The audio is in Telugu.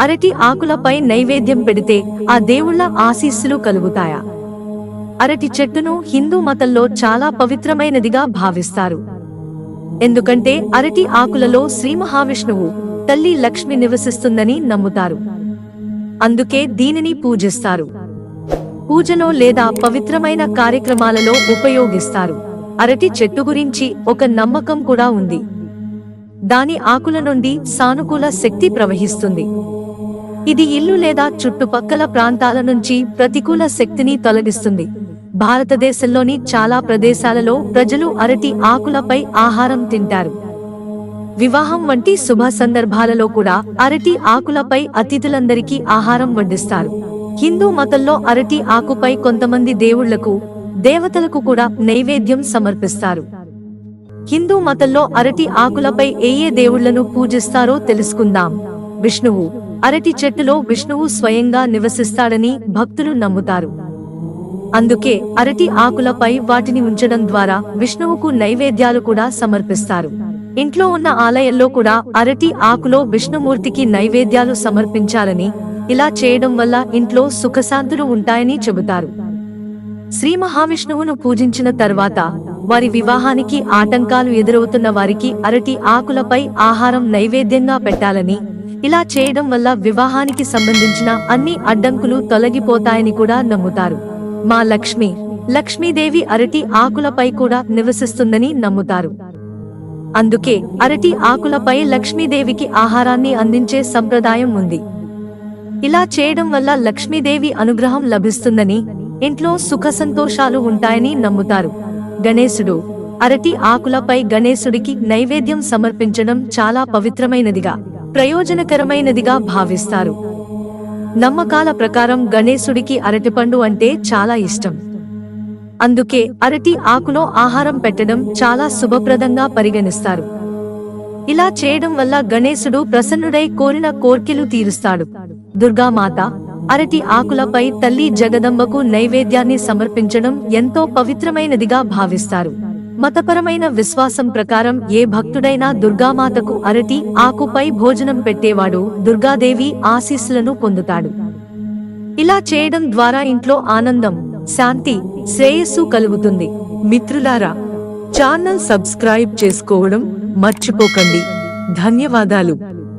అరటి ఆకులపై నైవేద్యం పెడితే ఆ దేవుళ్ళ ఆశీస్సులు కలుగుతాయా? అరటి చెట్టును హిందూ మతంలో చాలా పవిత్రమైనదిగా భావిస్తారు. ఎందుకంటే అరటి ఆకులలో శ్రీ మహావిష్ణువు తల్లి లక్ష్మి నివసిస్తుందని నమ్ముతారు. అందుకే దీనిని పూజిస్తారు. పూజలో లేదా పవిత్రమైన కార్యక్రమాలలో ఉపయోగిస్తారు. అరటి చెట్టు గురించి ఒక నమ్మకం కూడా ఉంది. దాని ఆకుల నుండి సానుకూల శక్తి ప్రవహిస్తుంది. ఇది ఇల్లు లేదా చుట్టుపక్కల ప్రాంతాల నుంచి ప్రతికూల శక్తిని తొలగిస్తుంది. భారతదేశంలోని చాలా ప్రదేశాలలో ప్రజలు అరటి ఆకులపై ఆహారం తింటారు. వివాహం వంటి శుభ సందర్భాలలో కూడా అరటి ఆకులపై అతిథులందరికీ ఆహారం వడ్డిస్తారు. హిందూ మతంలో అరటి ఆకుపై కొంతమంది దేవుళ్ళకు దేవతలకు కూడా నైవేద్యం సమర్పిస్తారు. హిందూ మతంలో అరటి ఆకులపై ఏ ఏ దేవుళ్ళను పూజిస్తారో తెలుసుకుందాం. విష్ణువు అరటి చెట్టులో విష్ణువు స్వయంగా నివసిస్తాడని భక్తులు నమ్ముతారు. అందుకే అరటి ఆకులపై వాటిని ఉంచడం ద్వారా విష్ణువుకు నైవేద్యాలు కూడా సమర్పిస్తారు. ఇంట్లో ఉన్న ఆలయంలో కూడా అరటి ఆకులో విష్ణుమూర్తికి నైవేద్యాలు సమర్పించాలని ఇలా చేయడం వల్ల ఇంట్లో సుఖశాంతులు ఉంటాయని చెబుతారు. శ్రీ మహావిష్ణువును పూజించిన తర్వాత వారి వివాహానికి ఆటంకాలు ఎదురవుతున్న వారికి అరటి ఆకులపై ఆహారం నైవేద్యంగా పెట్టాలని ఇలా చేయడం వల్ల వివాహానికి సంబంధించిన అన్ని అడ్డంకులు తొలగిపోతాయని కూడా నమ్ముతారు. మా లక్ష్మి లక్ష్మీదేవి అరటి ఆకులపై కూడా నివసిస్తుందని నమ్ముతారు. అందుకే అరటి ఆకులపై లక్ష్మీదేవికి ఆహారాన్ని అందించే సంప్రదాయం ఉంది. ఇలా చేయడం వల్ల లక్ష్మీదేవి అనుగ్రహం లభిస్తుందని ఇంట్లో సుఖ సంతోషాలు ఉంటాయని నమ్ముతారు. గణేశుడు అరటి ఆకులపై గణేశుడికి నైవేద్యం సమర్పించడం చాలా పవిత్రమైనదిగా. ప్రయోజనకరమైనదిగా భావిస్తారు. నమ్మకాల ప్రకారం గణేశుడికి అరటిపండు అంటే చాలా ఇష్టం. అందుకే అరటి ఆకులో ఆహారం పెట్టడం చాలా శుభప్రదంగా పరిగణిస్తారు. ఇలా చేయడం వల్ల గణేశుడు ప్రసన్నుడై కోరిన కోర్కెలు తీరుస్తాడు. దుర్గామాత అరటి ఆకులపై తల్లి జగదంబకు నైవేద్యాన్ని సమర్పించడం ఎంతో పవిత్రమైనదిగా భావిస్తారు. మతపరమైన విశ్వాసం ప్రకారం ఏ భక్తుడైనా దుర్గామాతకు అరటి ఆకుపై భోజనం పెట్టేవాడు దుర్గాదేవి ఆశీస్సులను పొందుతాడు. ఇలా చేయడం ద్వారా ఇంట్లో ఆనందం శాంతి శ్రేయస్సు కలుగుతుంది. మిత్రులారా ఛానల్ సబ్స్క్రైబ్ చేసుకోవడం మర్చిపోకండి. ధన్యవాదాలు.